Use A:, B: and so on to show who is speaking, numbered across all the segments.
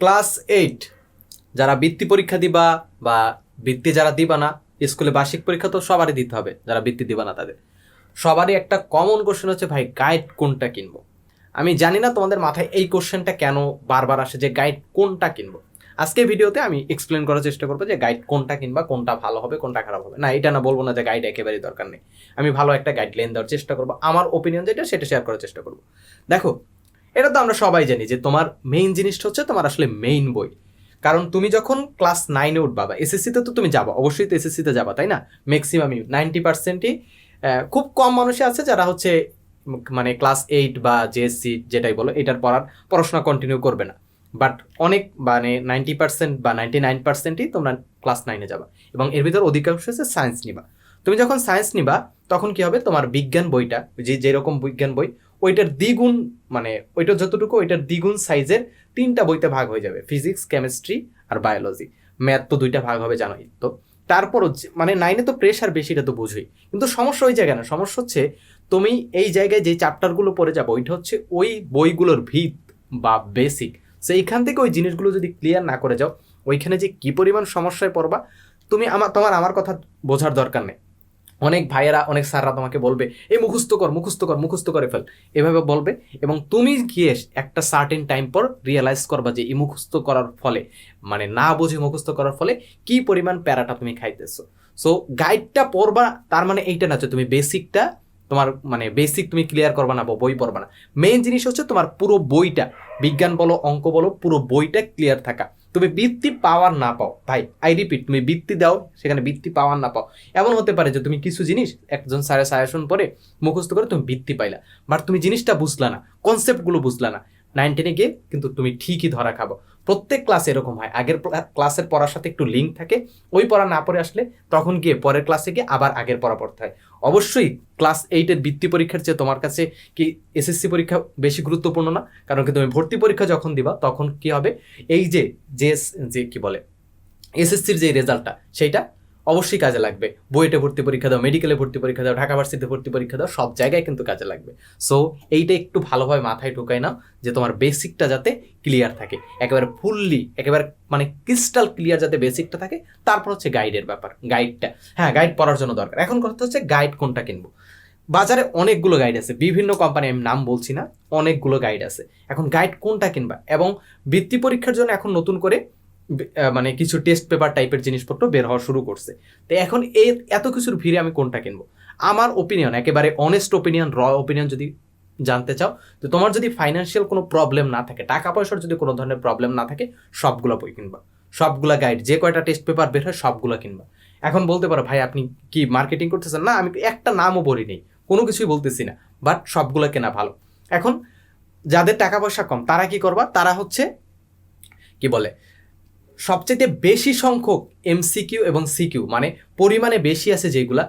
A: Class eight, যারা বৃত্তি পরীক্ষা দিবা বা বৃত্তি যারা দিবা না, স্কুলে বার্ষিক পরীক্ষা তো সবারই দিতে হবে, যারা বৃত্তি দিবা না তাদের। সবারই একটা কমন কোশ্চেন হচ্ছে, ভাই গাইড কোনটা কিনবো? আমি জানি না তোমাদের মাথায় এই কোশ্চেনটা কেন বারবার আসে যে গাইড কোনটা কিনবো? আজকে ভিডিওতে আমি এক্সপ্লেন করার চেষ্টা করব যে গাইড কোনটা কিনবা, কোনটা ভালো হবে, কোনটা খারাপ হবে? না, এটা না বলব না যে গাইড একেবারেই দরকার নেই। আমি ভালো একটা গাইডলাইন দেওয়ার চেষ্টা করব। আমার ওপিনিয়ন যেটা, সেটা শেয়ার করার চেষ্টা করব। দেখো এটা তো আমরা সবাই জানি যে তোমার মেইন জিনিসটা হচ্ছে তোমার আসলে মেইন বই। কারণ তুমি যখন ক্লাস নাইনে উঠবা বা এসএসসিতে তো তুমি যাবা, অবশ্যই তো এসএসসিতে যাবা, তাই না? ম্যাক্সিমামই নাইনটি পার্সেন্টই খুব কম মানুষই আছে যারা হচ্ছে মানে ক্লাস এইট বা জেএসসি যেটাই বলো, এটার পড়ার পড়াশোনা কন্টিনিউ করবে না। বাট অনেক মানে নাইনটি পার্সেন্ট বা নাইনটি নাইন পার্সেন্টই তোমরা ক্লাস নাইনে যাবা এবং এর ভিতর অধিকাংশ হচ্ছে সায়েন্স নিবা। তুমি যখন সায়েন্স নিবা, তখন কি হবে? তোমার বিজ্ঞান বইটা, যে যেরকম বিজ্ঞান বই ওইটার দ্বিগুণ মানে ওইটা যতটুকু, ওইটার দ্বিগুণ সাইজের তিনটা বইতে ভাগ হয়ে যাবে ফিজিক্স কেমিস্ট্রি আর বায়োলজি ম্যাথ তো দুইটা ভাগ হবে, জানোই তো। তারপরও মানে নাইনে তো প্রেশার বেশি, এটা তো বুঝোই। কিন্তু সমস্যা ওই জায়গায় না, সমস্যা হচ্ছে তুমি এই জায়গায় যে চ্যাপ্টারগুলো পড়ে যাব, ওইটা হচ্ছে ওই বইগুলোর ভিত বা বেসিক সো এইখান থেকে ওই জিনিসগুলো যদি ক্লিয়ার না করে যাও, ওইখানে যে কি পরিমাণ সমস্যায় পড়বা, তুমি আমার তোমার আমার কথা বোঝার দরকার নেই। অনেক ভাইয়েরা, অনেক স্যাররা তোমাকে বলবে, এই মুখস্থ কর মুখস্থ কর, মুখস্থ করে ফেল। এভাবে বলবে এবং তুমি গিয়ে একটা সার্টেন টাইম পর রিয়েলাইজ করবা যে এই মুখস্থ করার ফলে মানে না বুঝে মুখস্থ করার ফলে কি পরিমাণ প্যারাটা তুমি খাইতেছো। সো গাইডটা পড়বা, তার মানে এইটা না যে তুমি বেসিকটা তোমার মানে বেসিক তুমি ক্লিয়ার করবা না বা বই পড়বা না। মেইন জিনিস হচ্ছে তোমার পুরো বইটা, বিজ্ঞান বলো, অঙ্ক বলো, পুরো বইটা ক্লিয়ার থাকা। তুমি বৃত্তি পাওয়ার না পাও। ভাই আই রিপিট তুমি বৃত্তি দাও, সেখানে বৃত্তি পাওয়ার না পাও। এমন হতে পারে যে তুমি কিছু জিনিস, একজন স্যারের সাজেশন পরে মুখস্থ করে তুমি বৃত্তি পাইলা। বাট তুমি জিনিসটা বুঝলা না কনসেপ্টগুলো বুঝলা না। নাইনটিনে গিয়ে কিন্তু তুমি ঠিকই ধরা খাব। প্রত্যেক ক্লাসে এরকম হয়। আগের ক্লাসের পড়ার সাথে একটু লিঙ্ক থাকে, ওই পড়া না পড়ে আসলে তখন গিয়ে পরের ক্লাসে গিয়ে আবার আগের পড়া পড়তে হয়। অবশ্যই ক্লাস এইটের বৃত্তি পরীক্ষার চেয়ে তোমার কাছে কি এসএসসি পরীক্ষা বেশি গুরুত্বপূর্ণ না? কারণ কি তুমি ভর্তি পরীক্ষা যখন দিবা, তখন কি হবে? এই যে যে যে, কি বলে এসএসসির যে রেজাল্টটা সেইটা অবশ্যই কাজে লাগবে। বুয়েটে ভর্তি পরীক্ষা দাও, মেডিকেলে ভর্তি পরীক্ষা দাও, ঢাকা ভার্সিটিতে ভর্তি পরীক্ষা দাও, সব জায়গায় কিন্তু কাজে লাগবে। সো এইটা একটু ভালোভাবে মাথায় ঢুকাই নাও যে তোমার বেসিকটা যাতে ক্লিয়ার থাকে। একেবারে ফুললি একেবারে মানে ক্রিস্টাল ক্লিয়ার যাতে বেসিকটা থাকে, তারপর হচ্ছে গাইডের ব্যাপার গাইডটা হ্যাঁ গাইড পড়ার জন্য দরকার। এখন কথা হচ্ছে গাইড কোনটা কিনবো? বাজারে অনেকগুলো গাইড আছে, বিভিন্ন কোম্পানি আমি নাম বলছি না, অনেকগুলো গাইড আছে। এখন গাইড কোনটা কিনবা? এবং বৃত্তি পরীক্ষার জন্য এখন নতুন করে মানে কিছু টেস্ট পেপার টাইপের জিনিসপত্র বের হওয়া শুরু করছে। তো এখন এই এত কিছুর ভিড়ে আমি কোনটা কিনবো? আমার ওপিনিয়ন একেবারে অনেস্ট ওপিনিয়ন র ওপিনিয়ন যদি জানতে চাও, তো তোমার যদি ফাইন্যান্সিয়াল কোনো প্রবলেম না থাকে, টাকা পয়সার যদি কোনো ধরনের প্রবলেম না থাকে, সবগুলো বই কিনবা। সবগুলা গাইড যে কয়টা টেস্ট পেপার বের হয়, সবগুলো কিনবা। এখন বলতে পারো, ভাই, আপনি কি মার্কেটিং করতেছেন? না, আমি একটা নামও বলি নেই, কোনো কিছুই বলতেছি না বাট সবগুলো কেনা ভালো। এখন যাদের টাকা পয়সা কম, তারা কি করবা? তারা হচ্ছে, কি বলে? সবচেয়ে বেশি সংখ্যক এমসিকিউ এবং সিকিউ মানে পরিমাণে বেশি আছে যেগুলা,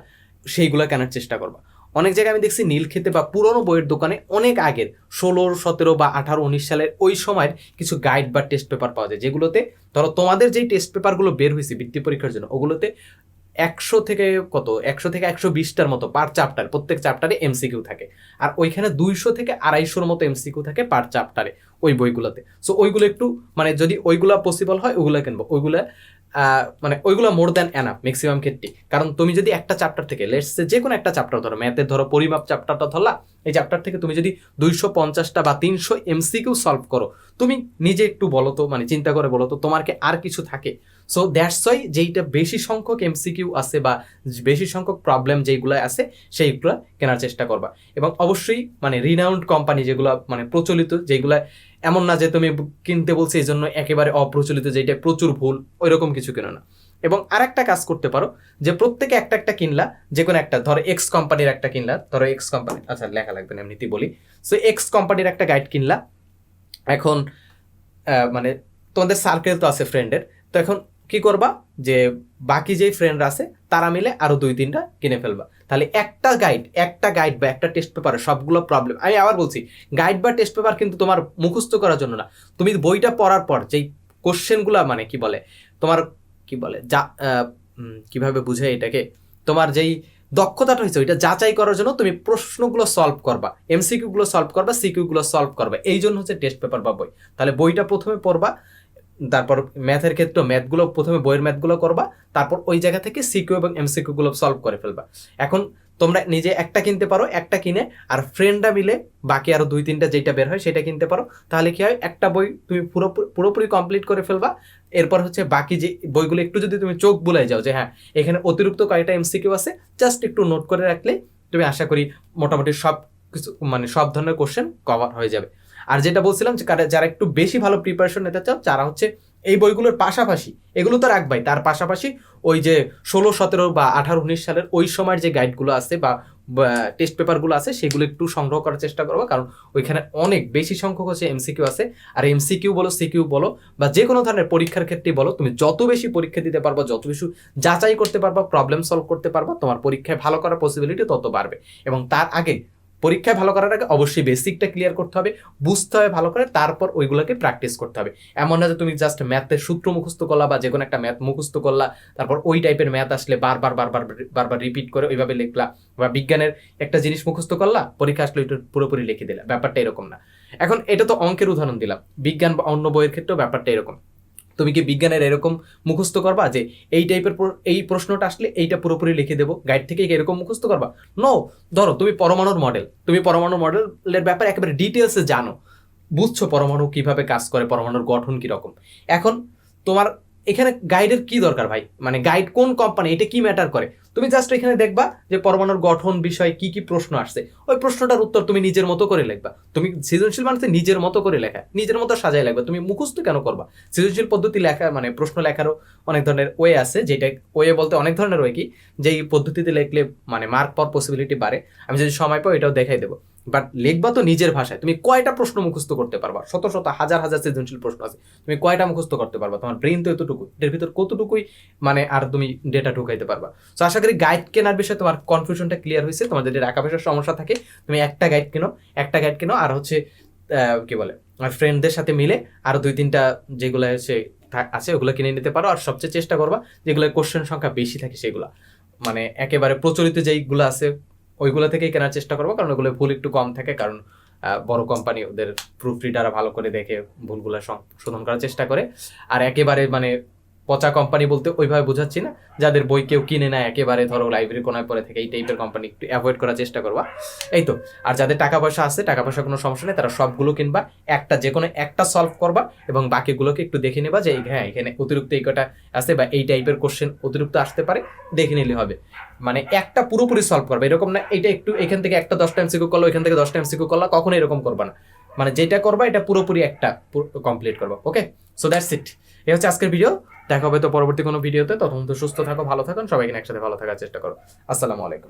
A: সেইগুলা কেনার চেষ্টা করবা। অনেক জায়গায় আমি দেখছি নীলক্ষেতে বা পুরনো বইয়ের দোকানে অনেক আগের, ষোলো, সতেরো বা আঠারো, উনিশ সালের ওই সময়ের কিছু গাইড বা টেস্ট পেপার পাওয়া যায়, যেগুলোতে ধরো তোমাদের যেই টেস্ট পেপারগুলো বের হয়েছে বৃত্তি পরীক্ষার জন্য, ওগুলোতে একশো থেকে কত? একশো থেকে একশো বিশটার মতো পার চ্যাপ্টার প্রত্যেক চ্যাপ্টারে এমসিকিউ থাকে। আর ওইখানে দুইশো থেকে আড়াইশোর মতো এমসিকিউ থাকে পার চ্যাপ্টারে ওই বইগুলোতে। সো ওইগুলো একটু মানে যদি ওইগুলা পসিবল হয়, ওইগুলো কিনবো। ওইগুলা মানে ওইগুলো মোর দ্যান অ্যানাফ ম্যাক্সিমাম ক্ষেত্রে কারণ তুমি যদি একটা চ্যাপ্টার থেকে লেটস যে কোনো একটা চ্যাপ্টার ধরো ম্যাথের ধরো, পরিমাপ চ্যাপ্টারটা ধরলা, এই চ্যাপ্টার থেকে তুমি যদি দুইশো পঞ্চাশটা বা তিনশো এমসিকিউ সলভ করো, তুমি নিজে একটু বলো তো মানে চিন্তা করে বলো তো, তোমার কি আর কিছু থাকে? সো দ্যাটস ওয়াই যেইটা বেশি সংখ্যক এমসিকিউ আছে বা বেশি সংখ্যক প্রবলেম যেইগুলো আছে, সেইগুলো কেনার চেষ্টা করবা। এবং অবশ্যই মানে রিনাউন্ড কোম্পানি যেগুলো মানে প্রচলিত যেগুলা এমন না যে তুমি কিনতে বলছি এই জন্য একেবারে অপ্রচলিত যেটা প্রচুর ভুল ওই রকম কিছু কেনো না। এবং আরেকটা কাজ করতে পারো, যে প্রত্যেকে একটা একটা কিনলা যে কোনো একটা, ধরো এক্স কোম্পানির একটা কিনলা, ধরো এক্স কোম্পানি আচ্ছা লেখা লাগবে না, এমনিতেই বলি। সো এক্স কোম্পানির একটা গাইড কিনলা, এখন মানে তোমাদের সার্কেল তো আছে ফ্রেন্ডের তো এখন কি করবা? যে বাকি যেই ফ্রেন্ডরা আছে, তারা মিলে আরও দুই তিনটা কিনে ফেলবা। তাহলে একটা গাইড একটা গাইড বা একটা টেস্ট পেপারে সবগুলো প্রবলেম আমি আবার বলছি গাইড বা টেস্ট পেপার কিন্তু তোমার মুখস্থ করার জন্য না। তুমি বইটা পড়ার পর যেই কোশ্চেনগুলা মানে কি বলে? তোমার কি বলে? যা কীভাবে বুঝে এটাকে? তোমার যেই দক্ষতাটা হয়েছে, ওইটা যাচাই করার জন্য তুমি প্রশ্নগুলো সলভ করবা। এমসিকিউ গুলো সলভ করবা সিকিউ গুলো সলভ করবা। এই জন্য হচ্ছে টেস্ট পেপার বা বই। তাহলে বইটা প্রথমে পড়বা তারপর ম্যাথের ক্ষেত্রে ম্যাথগুলো প্রথমে বইয়ের ম্যাথগুলো করবা, তারপর ওই জায়গা থেকে সিকিউ এবং এমসিকিউ গুলো সলভ করে ফেলবা। এখন তোমরা নিজে একটা কিনতে পারো, একটা কিনে, আর ফ্রেন্ডরা মিলে বাকি আরও দুই, তিনটা যেটা বের হয় সেটা কিনতে পারো। তাহলে কি হয়, একটা বই তুমি পুরোপুরি পুরোপুরি কমপ্লিট করে ফেলবা, এরপর হচ্ছে বাকি যে বইগুলো একটু যদি তুমি চোখ বুলাই যাও যে হ্যাঁ এখানে অতিরিক্ত কয়েকটা এমসিকিউ আছে জাস্ট একটু নোট করে রাখলে তুমি আশা করি মোটামুটি সব কিছু মানে সব ধরনের কোশ্চেন কভার হয়ে যাবে। আর যেটা বলছিলাম যে যারা একটু বেশি ভালো প্রিপারেশন নিতে চাও যারা হচ্ছে এই বইগুলোর পাশাপাশি, এগুলো তো রাখবাই, তার পাশাপাশি ওই যে ষোলো, সতেরো বা আঠারো, উনিশ সালের ওই সময়ের যে গাইডগুলো আছে বা টেস্ট পেপারগুলো আছে, সেগুলো একটু সংগ্রহ করার চেষ্টা করব, কারণ ওইখানে অনেক বেশি সংখ্যক হচ্ছে এমসিকিউ আছে। আর এমসিকিউ বলো সিকিউ বলো, বা যে কোনো ধরনের পরীক্ষার ক্ষেত্রেই বলো, তুমি যত বেশি পরীক্ষা দিতে পারবা, যত বেশি যাচাই করতে পারবা প্রবলেম সলভ করতে পারবা, তোমার পরীক্ষায় ভালো করার পসিবিলিটি তত বাড়বে। এবং তার আগে পরীক্ষায় ভালো করার আগে অবশ্যই বেসিকটা ক্লিয়ার করতে হবে, বুঝতে হবে ভালো করে, তারপর ওইগুলোকে প্র্যাকটিস করতে হবে। এমন না যে তুমি জাস্ট ম্যাথের সূত্র মুখস্থ করলা বা যে কোনো একটা ম্যাথ মুখস্থ করলা, তারপর ওই টাইপের ম্যাথ আসলে বারবার বারবার বারবার রিপিট করে ওইভাবে লিখলা বা বিজ্ঞানের একটা জিনিস মুখস্থ করলা, পরীক্ষা আসলে ওইটা পুরোপুরি লিখে দিলা, ব্যাপারটা এরকম না। এখন এটা তো অঙ্কের উদাহরণ দিলাম, বিজ্ঞান বা অন্য বইয়ের ক্ষেত্রেও ব্যাপারটা এরকম। তুমি কি বিজ্ঞানের এরকম মুখস্থ করবা যে এই টাইপের এই প্রশ্নটা আসলে এইটা পুরোপুরি লিখে দেবো? গাইড থেকে এরকম মুখস্থ করবা? নো ধরো তুমি পরমাণুর মডেল তুমি পরমাণুর মডেলের ব্যাপারে একেবারে ডিটেলসে জানো। বুঝছ পরমাণু কীভাবে কাজ করে, পরমাণুর গঠন কীরকম। এখন তোমার এখানে গাইডের কি দরকার ভাই? মানে গাইড কোন কোম্পানি এটা কি ম্যাটার করে? তুমি জাস্ট এখানে দেখবা যে পরমাণুর গঠন বিষয়ে কি কি প্রশ্ন আসছে। ওই প্রশ্নটার উত্তর তুমি নিজের মতো করে লিখবা। তুমি সৃজনশীল মানুষের নিজের মতো করে লেখা, নিজের মতো সাজায় লিখবা। তুমি মুখস্থ কেন করবা? সৃজনশীল পদ্ধতি লেখা মানে প্রশ্ন লেখারও অনেক ধরনের ওয়ে আছে, যেটা ওয়ে বলতে অনেক ধরনের ওয়ে কি? যে এই পদ্ধতিতে লিখলে মানে মার্ক পাওয়ার পসিবিলিটি বাড়ে। আমি যদি সময় পাই এটাও দেখাই দেবো। বাট লিখবা তো নিজের ভাষায়। তুমি কয়টা প্রশ্ন মুখস্থ করতে পারবা? শত শত, হাজার হাজার সৃজনশীল প্রশ্ন আছে। তুমি কয়টা মুখস্থ করতে পারবা? তোমার ব্রেন তো এতটুকু। এর ভিতর কতটুকুই মানে আর তুমি ডেটা ঢুকাইতে পারবা? তো আশা করি গাইড কেনার বিষয়ে তোমার কনফিউশনটা ক্লিয়ার হয়েছে। তোমার যদি টাকা পয়সার সমস্যা থাকে, তুমি একটা গাইড কেনো, একটা গাইড কেনো, আর হচ্ছে কি বলে, আর ফ্রেন্ডদের সাথে মিলে আরও দুই তিনটা যেগুলো হচ্ছে আছে, ওগুলো কিনে নিতে পারো। আর সবচেয়ে চেষ্টা করবা যেগুলো কোশ্চেন সংখ্যা বেশি থাকে সেগুলো। মানে একেবারে প্রচলিত যেইগুলো আছে ওইগুলো থেকেই কেনার চেষ্টা করব, কারণ ওগুলো ভুল একটু কম থাকে, কারণ বড় কোম্পানি ওদের প্রুফ রিডাররা ভালো করে দেখে ভুলগুলো সংশোধন করার চেষ্টা করে। আর একেবারে মানে পচা কোম্পানি বলতে ওইভাবে বোঝাচ্ছি না। যাদের বই কেউ কিনে না একেবারে ধরো লাইব্রেরি কোনায় পরে থেকে এই টাইপের কোম্পানি একটু অ্যাভয়েড করার চেষ্টা করবা। এই তো, আর যাদের টাকা পয়সা আছে, টাকা পয়সা কোনো সমস্যা নেই, তারা সবগুলো কিনবা, একটা যে কোনো একটা সলভ করবা এবং বাকিগুলোকে একটু দেখে নেবা যে হ্যাঁ এখানে অতিরিক্ত এই কটা আছে বা এই টাইপের কোশ্চেন অতিরিক্ত আসতে পারে, দেখে নিলে হবে। মানে একটা পুরোপুরি সলভ করবে, এরকম না, এটা একটু এখান থেকে একটা দশটা এমসিকিউ করল এখান থেকে দশটা এমসিকিউ করল, কখনো এরকম করবা না। মানে যেটা করবা, এটা পুরোপুরি একটা কমপ্লিট করবা ওকে সো দ্যাটস ইট এই হচ্ছে আজকের ভিডিও দেখা হবে তো পরবর্তী কোনো ভিডিওতে। তখন তো সুস্থ থাকো, ভালো থাকুন সবাইকে একসাথে ভালো থাকার চেষ্টা করো। আসসালামু আলাইকুম।